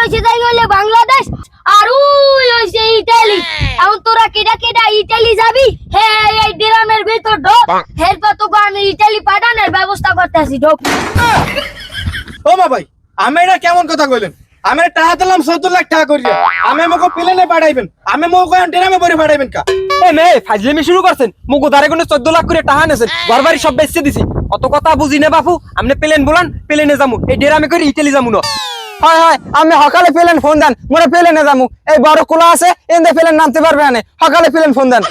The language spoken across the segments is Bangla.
তাই বাংলাদেশ আর ওই হইছে ইতালি হ্যাঁ। এখন তোরা যাবি? হে এই ড্রামের ভিতর ঢোক। হেরপর তোকে আমি পাঠানোর ব্যবস্থা ঢোক। ও মা ভাই আমি এটা কেমন কথা কইলেন? আমি টাকা দিলাম সত্তর লাখ টাকা করিয়া। আমি আমাকে প্লেনে পাঠাইবেন। আমি মোকে ড্রামে ভরে পাঠাইবেন কা? এই মে ফাজলেমি শুরু করছেন। মুকু কোনো 14 লাখ করে টাকা নেছেন হ্যাঁ। ঘরবাড়ি সব বেচে দিছি। অত কথা বুঝি না বাপু? আমি প্লেন বলান প্লেনে যাব এই ড্রামে করে ইটালি যাব না। হয় হয় আমি সকালে প্লেন ফোন দেন মোরে প্লেনে যামু এই বড় কোলা আছে এন্দে প্লেন নামতে পারবে না সকালে প্লেন ফোন দেন।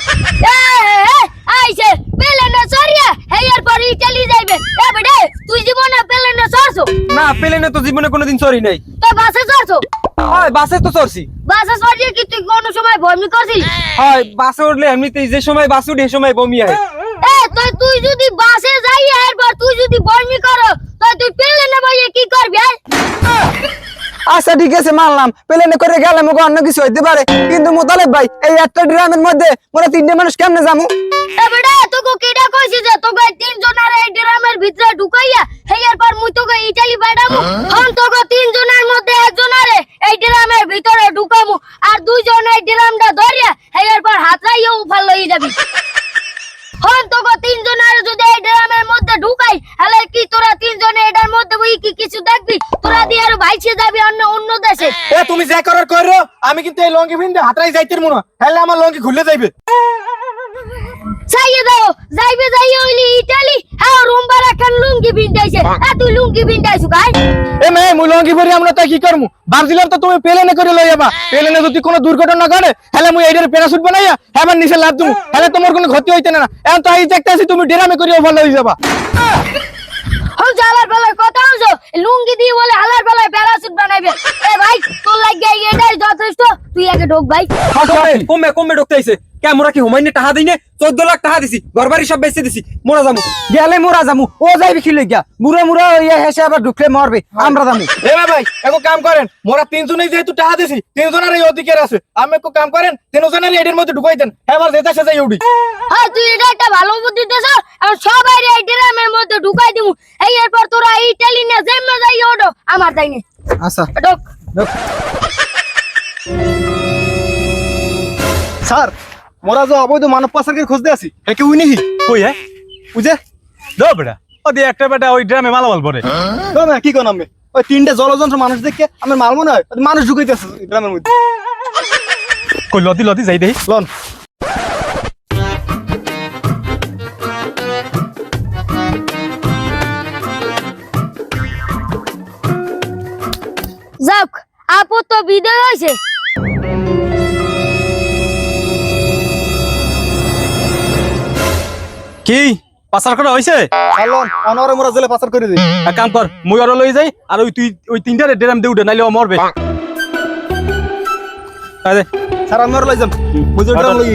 আইছে পেলেনে সরিয়া হে এরপর ইটালি যাইবে। এ বেডে তুই জীবনে পেলেনে সরছো না প্লেনে তো জীবনে কোনোদিন চড়ি নাই। তো বাসে সরছো হয় বাসে তো বাসে সরিয়ে কি তুই কোনো সময় বমি করছিস হয় বাসে উঠলে এমনিতেই যে সময় বাস উঠে সময় বমি হয়। এ তুই তুই যদি বাসে যাই এরপর তুই যদি বমি করো তো তুই পেলেনে বইয়ে কি করবি? আচ্ছা ঠিক আছে মানলাম। প্লেনে করে গেলে মুখে অন্য কিছু হইতে পারে। কিন্তু মোতালেব ভাই এই একটা ড্রামের মধ্যে মোরা তিনটে মানুষ কেমনে যামু এ বেটা তোকে কেডা কইছি যে তোকে তিনজন আর ভিতরে ঢুকাইয়া হে এরপর মুই তোকে ইটালি পাঠামু। হন তোকে তিনজনের মধ্যে একজন এই ড্রামের ভিতরে ঢুকামু। আর দুইজন এই ড্রামটা ধরিয়া হাতরাইয়া উফাল লই যাবি। হন তিনজন যদি এই ড্রামের মধ্যে যা করার করো আমি কিন্তু এই লঙ্গি ভিন্দে হাতরাই যাইতে মনে। হলে আমার লঙ্গি খুলে যাইবে। চাইয়ে দাও যাইবে যাইয়ে হইলি ইটালি। হ্যাঁ রুম্বার এখন লুঙ্গি বিন্দাইছে হ্যাঁ তুই লুঙ্গি বিন্দাইছু গাই এ মে মুই লঙ্গি ভরি আমরা তাই কি করমু? ভাবছিলাম তো তুমি প্লেনে করে লই যাবা প্লেনে যদি কোনো দুর্ঘটনা ঘটে তাহলে মুই এইটার প্যারাশুট বানাইয়া হ্যাঁ নিচে লাভ দিমু। তাহলে তোমার কোনো ক্ষতি হইতে না এখন তো এই দেখতে আছি তুমি ড্রামে করে ভালো হয়ে যাবা। হম জালার বেলার কথা হইছো? লুঙ্গি দিয়ে বলে হালার বেলায় প্যারাসুট বানাইবে এ ভাই তোর লাগে এটাই যথেষ্ট তুই আগে ঢোক ভাই। কমে কমে ঢুকতেছে কে মোরা কি হুমাইনে টাহা দিনে চোদ্দ লাখ টাহা দিছি। ঘর বাড়ি সব বেচে দিছি। মোরা যামু। গেলে মোরা যামু। ও যাইবি কি লইগা? মুরে মুরে ইয়ে হেসে আবার ঢুকলে মরবে। আমরা যামু। এ ভাই এখন কাম করেন। মোরা তিনজনেই যেহেতু টাকা দিছি তিনজনের এই অধিকার আছে। আমি একটু কাম করেন তিনজনের এটার মধ্যে ঢুকাই দেন। আমার যেটা সে যাই উঠি। হ্যাঁ তুই এটা একটা ভালো বুদ্ধি দিছ। আর সবাই এই ড্রামের মধ্যে ঢুকাই দিমু। এই এরপর তোরা ইটালি না জেমে যাই ওডো আমার তাই নে। আচ্ছা। ঢোক। স্যার মোরা যে অবৈধ মানব পাচারকে খুঁজতে আছি একে উনি কই হ্যাঁ? বুঝে দো বেটা। ও দিয়ে একটা বেটা ওই ড্রামে মালামাল পরে না কি কোন আমি? ওই তিনটে জলযন্ত্র মানুষ দেখে আমার মাল মনে হয় মানুষ ঢুকাইতেছে গ্রামের মধ্যে। কই লতি লতি যাই দেই লন। যাক আপু তো বিদায় হয়েছে। কি? পাচার করা হয়েছে অনরে মোরা জেলে পাচার করে দিই এক কাম কর মুই অর লই যাই আর ওই তুই ওই তিনটা ড্রাম দে উঠে নাইলে ও মরবে। স্যার আমি ওর লই যাম। মুই হঠাৎ- লই